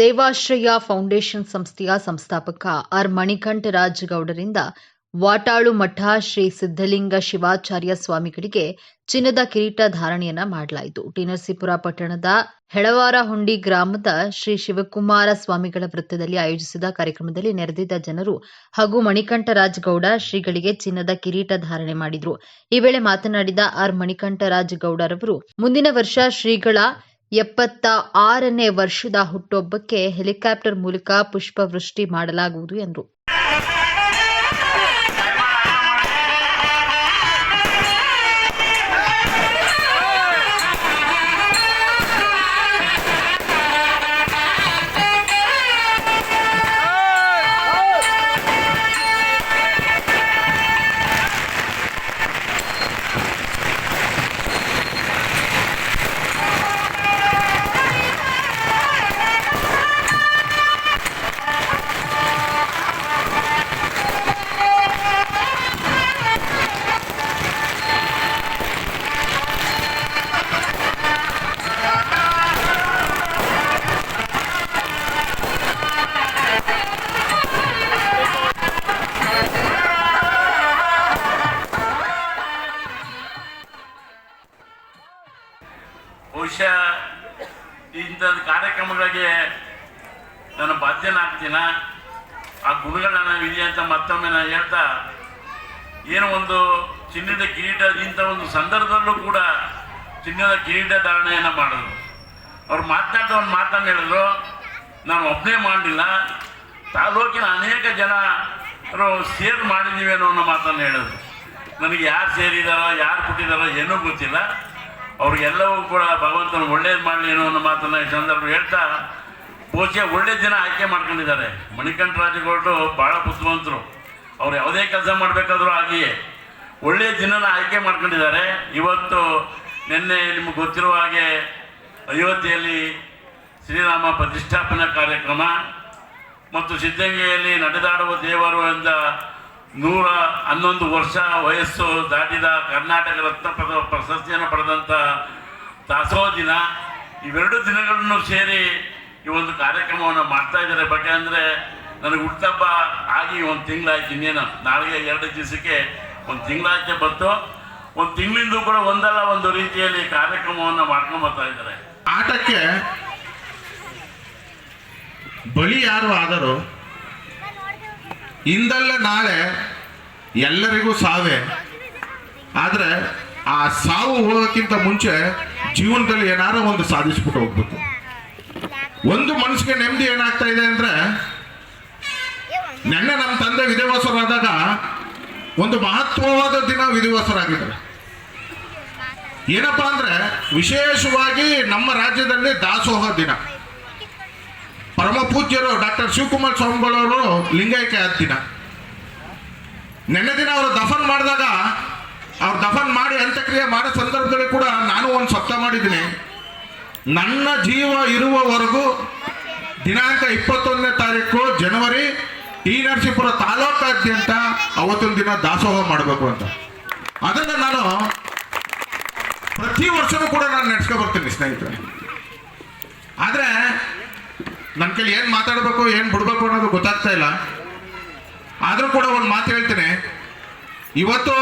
ಸೇವಾಶ್ರಯ foundation ಸಂಸ್ಥೆಯ ಸಂಸ್ಥಾಪಕ R Manikantha ಗೌಡರಿಂದ Vatalu ಮಠ ಶ್ರೀ ಸಿದ್ಧಲಿಂಗ ಶಿವಾಚಾರ್ಯ ಸ್ವಾಮಿಗಳಿಗೆ ಚಿನ್ನದ ಕಿರೀಟ ಧಾರಣೆಯನ್ನ ಮಾಡಲಾಯಿತು. ಟಿ ನರಸೀಪುರ ಪಟ್ಟಣದ ಹೆಳವಾರಹುಂಡಿ ಗ್ರಾಮದ ಶ್ರೀ ಶಿವಕುಮಾರ ಸ್ವಾಮಿಗಳ ವೃತ್ತದಲ್ಲಿ ಆಯೋಜಿಸಿದ ಕಾರ್ಯಕ್ರಮದಲ್ಲಿ ನೆರೆದಿದ್ದ ಜನರು ಹಾಗೂ ಮಣಿಕಂಠ ಗೌಡ ಶ್ರೀಗಳಿಗೆ ಚಿನ್ನದ ಕಿರೀಟ ಧಾರಣೆ ಮಾಡಿದ್ರು. ಈ ವೇಳೆ ಮಾತನಾಡಿದ ಆರ್ ಮಣಿಕಂಠ ಗೌಡರವರು ಮುಂದಿನ ವರ್ಷ ಶ್ರೀಗಳ ಎಪ್ಪತ್ತ ಆರನೇ ವರ್ಷದ ಹುಟ್ಟುಹಬ್ಬಕ್ಕೆ ಹೆಲಿಕಾಪ್ಟರ್ ಮೂಲಕ ಪುಷ್ಪವೃಷ್ಟಿ ಮಾಡಲಾಗುವುದು ಎಂದರು. ಇಂಥದ್ದು ಕಾರ್ಯಕ್ರಮಗಳಿಗೆ ನಾನು ಬಾಧ್ಯನಾಗ್ತೀನ? ಆ ಗುಣಗಳನ್ನ ವಿಧಿ ಅಂತ ಮತ್ತೊಮ್ಮೆ ನಾನು ಹೇಳ್ತಾ, ಏನು ಒಂದು ಚಿನ್ನದ ಕಿರೀಟ, ಇಂಥ ಒಂದು ಸಂದರ್ಭದಲ್ಲೂ ಕೂಡ ಚಿನ್ನದ ಕಿರೀಟ ಧಾರಣೆಯನ್ನು ಮಾಡಿದ್ರು. ಅವ್ರು ಮಾತನಾಡ್ತಾ ಒಂದು ಮಾತನ್ನು ಹೇಳಿದ್ರು, ನಾನು ಒಬ್ಬನೇ ಮಾಡಲಿಲ್ಲ. ತಾಲೂಕಿನ ಅನೇಕ ಜನ ಸೇರ್ ಮಾಡಿದ್ದೀವಿ ಅನ್ನೋ ಮಾತನ್ನು ಹೇಳಿದ್ರು. ನನಗೆ ಯಾರು ಸೇರಿದಾರೋ, ಯಾರು ಕೊಟ್ಟಿದ್ದಾರೋ ಏನೂ ಗೊತ್ತಿಲ್ಲ. ಅವ್ರಿಗೆಲ್ಲವೂ ಕೂಡ ಭಗವಂತನ ಒಳ್ಳೇದು ಮಾಡಲಿ ಅನ್ನೋ ಮಾತನ್ನು ಈ ಸಂದರ್ಭ ಹೇಳ್ತಾ ಪೂಜೆ ಒಳ್ಳೆ ದಿನ ಆಯ್ಕೆ ಮಾಡ್ಕೊಂಡಿದ್ದಾರೆ. ಮಣಿಕಂಠ ರಾಜಗೌಡರು ಭಾಳ ಬುದ್ಧಿವಂತರು. ಅವ್ರು ಯಾವುದೇ ಕೆಲಸ ಮಾಡಬೇಕಾದ್ರೂ ಆಗಿಯೇ ಒಳ್ಳೆಯ ದಿನನ ಆಯ್ಕೆ ಮಾಡ್ಕೊಂಡಿದ್ದಾರೆ. ಇವತ್ತು ನಿನ್ನೆ ನಿಮಗೆ ಗೊತ್ತಿರುವ ಹಾಗೆ ಅಯೋಧ್ಯೆಯಲ್ಲಿ ಶ್ರೀರಾಮ ಪ್ರತಿಷ್ಠಾಪನಾ ಕಾರ್ಯಕ್ರಮ ಮತ್ತು ಸಿದ್ಧಗಂಗೆಯಲ್ಲಿ ನಡೆದಾಡುವ ದೇವರು ಎಂದ ನೂರ ಹನ್ನೊಂದು ವರ್ಷ ವಯಸ್ಸು ದಾಟಿದ ಕರ್ನಾಟಕ ರತ್ನ ಪದ ಪ್ರಶಸ್ತಿಯನ್ನು ಪಡೆದಂಥ ದಾಸೋಹ ದಿನ. ಇವೆರಡು ದಿನಗಳನ್ನು ಸೇರಿ ಈ ಒಂದು ಕಾರ್ಯಕ್ರಮವನ್ನು ಮಾಡ್ತಾ ಇದ್ದಾರೆ. ಬಗ್ಗೆ ಅಂದರೆ ನನಗೆ ಹುಟ್ಟಬ್ಬ ಆಗಿ ಒಂದು ತಿಂಗಳಾಯ್ತು ಇನ್ನೇನು. ನಾಳೆಗೆ ಎರಡು ದಿವಸಕ್ಕೆ ಒಂದು ತಿಂಗಳಾಯ್ತು ಬಂತು. ಒಂದು ತಿಂಗಳಿಂದ ಕೂಡ ಒಂದಲ್ಲ, ಒಂದು ರೀತಿಯಲ್ಲಿ ಕಾರ್ಯಕ್ರಮವನ್ನು ಮಾಡ್ಕೊಂಡು ಬರ್ತಾ ಇದ್ದಾರೆ. ಆಟಕ್ಕೆ ಬಳಿ ಯಾರು ಆದರೂ ಇಂದಲ್ಲ ನಾಳೆ ಎಲ್ಲರಿಗೂ ಸಾವೆ. ಆದರೆ ಆ ಸಾವು ಹೋಗೋಕ್ಕಿಂತ ಮುಂಚೆ ಜೀವನದಲ್ಲಿ ಏನಾರೋ ಒಂದು ಸಾಧಿಸ್ಬಿಟ್ಟು ಹೋಗ್ಬೇಕು. ಒಂದು ಮನಸ್ಸಿಗೆ ನೆಮ್ಮದಿ ಏನಾಗ್ತಾ ಇದೆ ಅಂದ್ರೆ, ನೆನ್ನೆ ನಮ್ಮ ತಂದೆ ವಿಧಿವಾಸರಾದಾಗ ಒಂದು ಮಹತ್ವವಾದ ದಿನ ವಿಧಿವಾಸರಾಗಿದ್ದಾರೆ ಏನಪ್ಪಾ ಅಂದ್ರೆ ವಿಶೇಷವಾಗಿ ನಮ್ಮ ರಾಜ್ಯದಲ್ಲಿ ದಾಸೋಹ ದಿನ. ಪೂಜ್ಯರು ಡಾಕ್ಟರ್ ಶಿವಕುಮಾರ್ ಸ್ವಾಮಿಗಳವರು ಲಿಂಗೈಕ್ಯ ಹತ್ತಿನ ನೆನ್ನೆ ದಿನ ಅವರು ದಫನ್ ಮಾಡಿದಾಗ, ಅವ್ರು ದಫನ್ ಮಾಡಿ ಅಂತ್ಯಕ್ರಿಯೆ ಮಾಡೋ ಸಂದರ್ಭದಲ್ಲಿ ಕೂಡ ನಾನು ಒಂದು ಸಪ್ತ ಮಾಡಿದ್ದೀನಿ. ನನ್ನ ಜೀವ ಇರುವವರೆಗೂ ದಿನಾಂಕ ಇಪ್ಪತ್ತೊಂದನೇ ತಾರೀಕು ಜನವರಿ, ಟಿ ನರಸೀಪುರ ತಾಲೂಕಾದ್ಯಂತ ಅವತ್ತಿನ ದಿನ ದಾಸೋಹ ಮಾಡಬೇಕು ಅಂತ. ಅದನ್ನು ನಾನು ಪ್ರತಿ ವರ್ಷವೂ ಕೂಡ ನಾನು ನಡೆಸ್ಕೊ ಬರ್ತೀನಿ ಸ್ನೇಹಿತರೆ. ಆದರೆ ನನ್ನ ಕೈಲಿ ಏನು ಮಾತಾಡಬೇಕು, ಏನು ಬಿಡಬೇಕು ಅನ್ನೋದು ಗೊತ್ತಾಗ್ತಾ ಇಲ್ಲ. ಆದರೂ ಕೂಡ ಒಂದು ಮಾತು ಹೇಳ್ತೇನೆ. ಇವತ್ತು